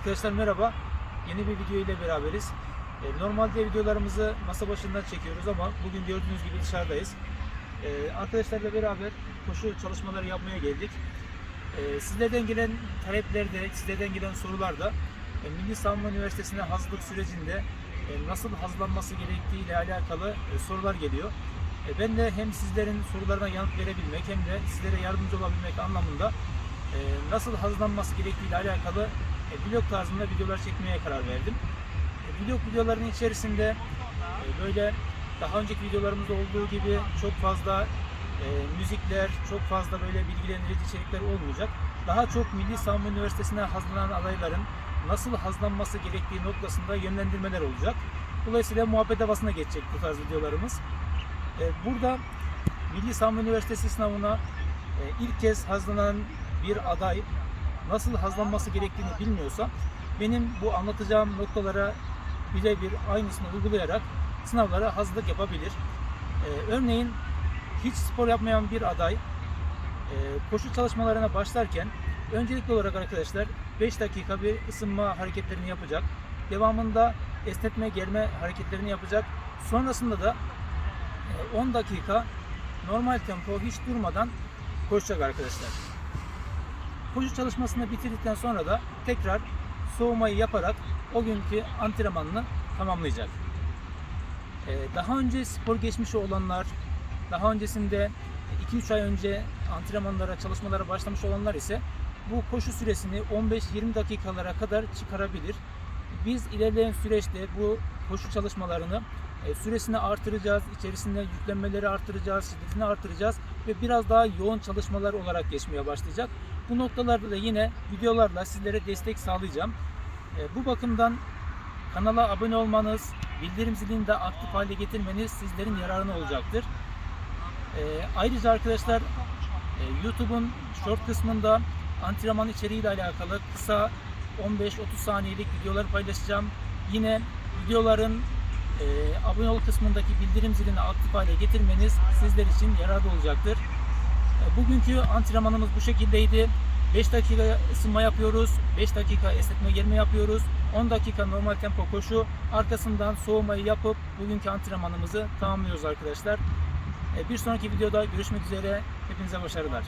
Arkadaşlar merhaba. Yeni bir video ile beraberiz. E, Normalde videolarımızı masa başından çekiyoruz ama bugün gördüğünüz gibi dışarıdayız. E, Arkadaşlarla beraber koşu çalışmaları yapmaya geldik. E, Sizlerden gelen taleplerde, sizlerden gelen sorularda Milli Savunma Üniversitesi'ne hazırlık sürecinde nasıl hazırlanması gerektiği ile alakalı sorular geliyor. Ben de hem sizlerin sorularına yanıt verebilmek hem de sizlere yardımcı olabilmek anlamında nasıl hazırlanması gerektiği ile alakalı e, vlog tarzında videolar çekmeye karar verdim. E, vlog videolarının içerisinde e, böyle daha önceki videolarımızda olduğu gibi çok fazla e, müzikler, çok fazla böyle bilgilendirici içerikler olmayacak. Daha çok Milli Savunma Üniversitesi'ne hazırlanan adayların nasıl hazırlanması gerektiği noktasında yönlendirmeler olacak. Dolayısıyla muhabbet havasına geçecek bu tarz videolarımız. E, burada Milli Savunma Üniversitesi sınavına e, ilk kez hazırlanan bir aday nasıl hazırlanması gerektiğini bilmiyorsa benim bu anlatacağım noktalara birebir aynısını uygulayarak sınavlara hazırlık yapabilir. Ee, örneğin hiç spor yapmayan bir aday e, koşu çalışmalarına başlarken öncelikli olarak arkadaşlar 5 dakika bir ısınma hareketlerini yapacak. Devamında esnetme germe hareketlerini yapacak. Sonrasında da e, 10 dakika normal tempo hiç durmadan koşacak arkadaşlar. Koşu çalışmasını bitirdikten sonra da tekrar soğumayı yaparak o günkü antrenmanını tamamlayacak. Ee, daha önce spor geçmişi olanlar, daha öncesinde 2-3 ay önce antrenmanlara, çalışmalara başlamış olanlar ise bu koşu süresini 15-20 dakikalara kadar çıkarabilir. Biz ilerleyen süreçte bu koşu çalışmalarını e, süresini artıracağız, içerisinde yüklenmeleri artıracağız, şiddetini artıracağız ve biraz daha yoğun çalışmalar olarak geçmeye başlayacak. Bu noktalarda da yine videolarla sizlere destek sağlayacağım. E, Bu bakımdan kanala abone olmanız, bildirim zilini de aktif hale getirmeniz sizlerin yararına olacaktır. E, Ayrıca arkadaşlar e, YouTube'un short kısmında antrenman içeriğiyle alakalı kısa 15-30 saniyelik videolar paylaşacağım. Yine videoların e, abone ol kısmındaki bildirim zilini aktif hale getirmeniz sizler için yararlı olacaktır. E, Bugünkü antrenmanımız bu şekildeydi. 5 dakika ısınma yapıyoruz, 5 dakika esnetme germe yapıyoruz, 10 dakika normal tempo koşu, arkasından soğumayı yapıp bugünkü antrenmanımızı tamamlıyoruz arkadaşlar. E, Bir sonraki videoda görüşmek üzere, hepinize başarılar.